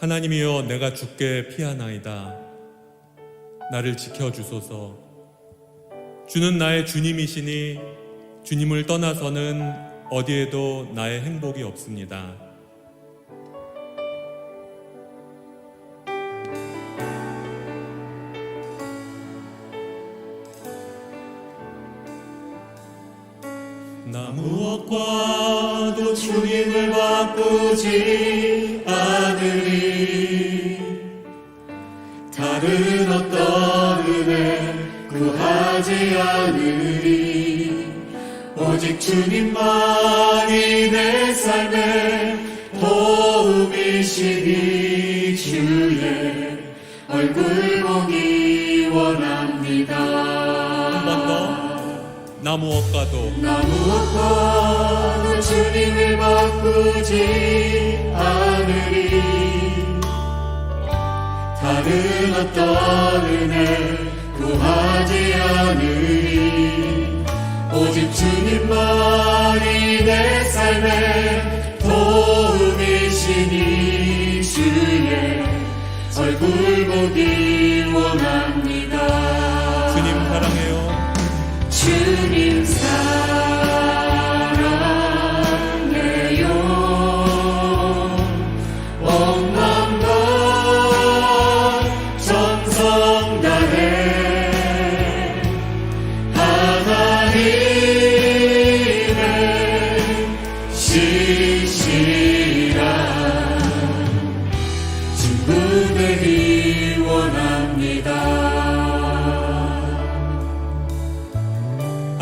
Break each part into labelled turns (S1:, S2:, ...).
S1: 하나님이여 내가 죽게 피하나이다. 나를 지켜주소서. 주는 나의 주님이시니 주님을 떠나서는 어디에도 나의 행복이 없습니다. 나 무엇과도 주님을 바꾸지
S2: 은혜 구하지 않으리. 오직 주님만이 내 삶의 도움이시니 주의 얼굴 보기 원합니다.
S1: 한 번 더 나 무엇과도
S2: 나 무엇과도 주님을 바꾸지 않으리 다른 어떤 은혜 구하지 않으리. 오직 주님만이 내 삶의 도움이시니 주의 얼굴 보기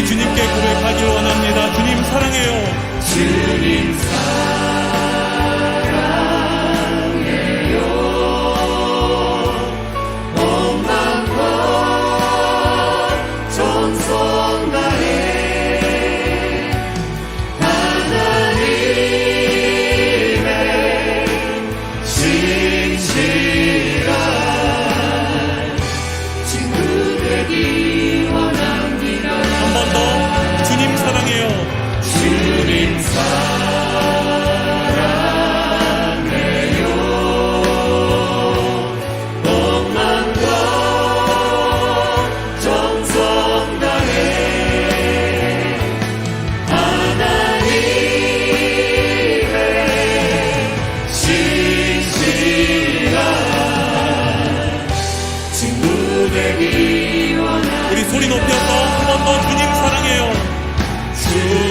S1: 우리 주님께 고백하길 원합니다. 주님 사랑해요.
S2: 주님
S1: 우리 소리 높여서 한 번 더 주님 사랑해요.
S2: 주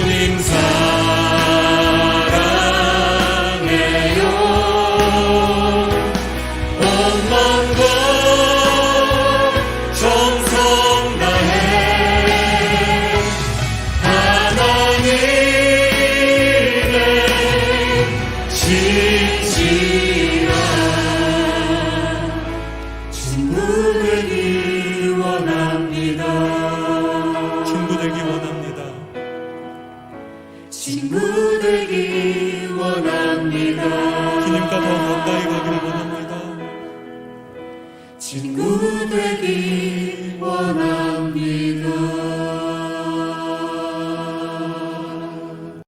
S2: 친구 되기 원합니다.
S1: 주님과 더 가까이 가기를 원합니다.
S2: 친구 되기 원합니다.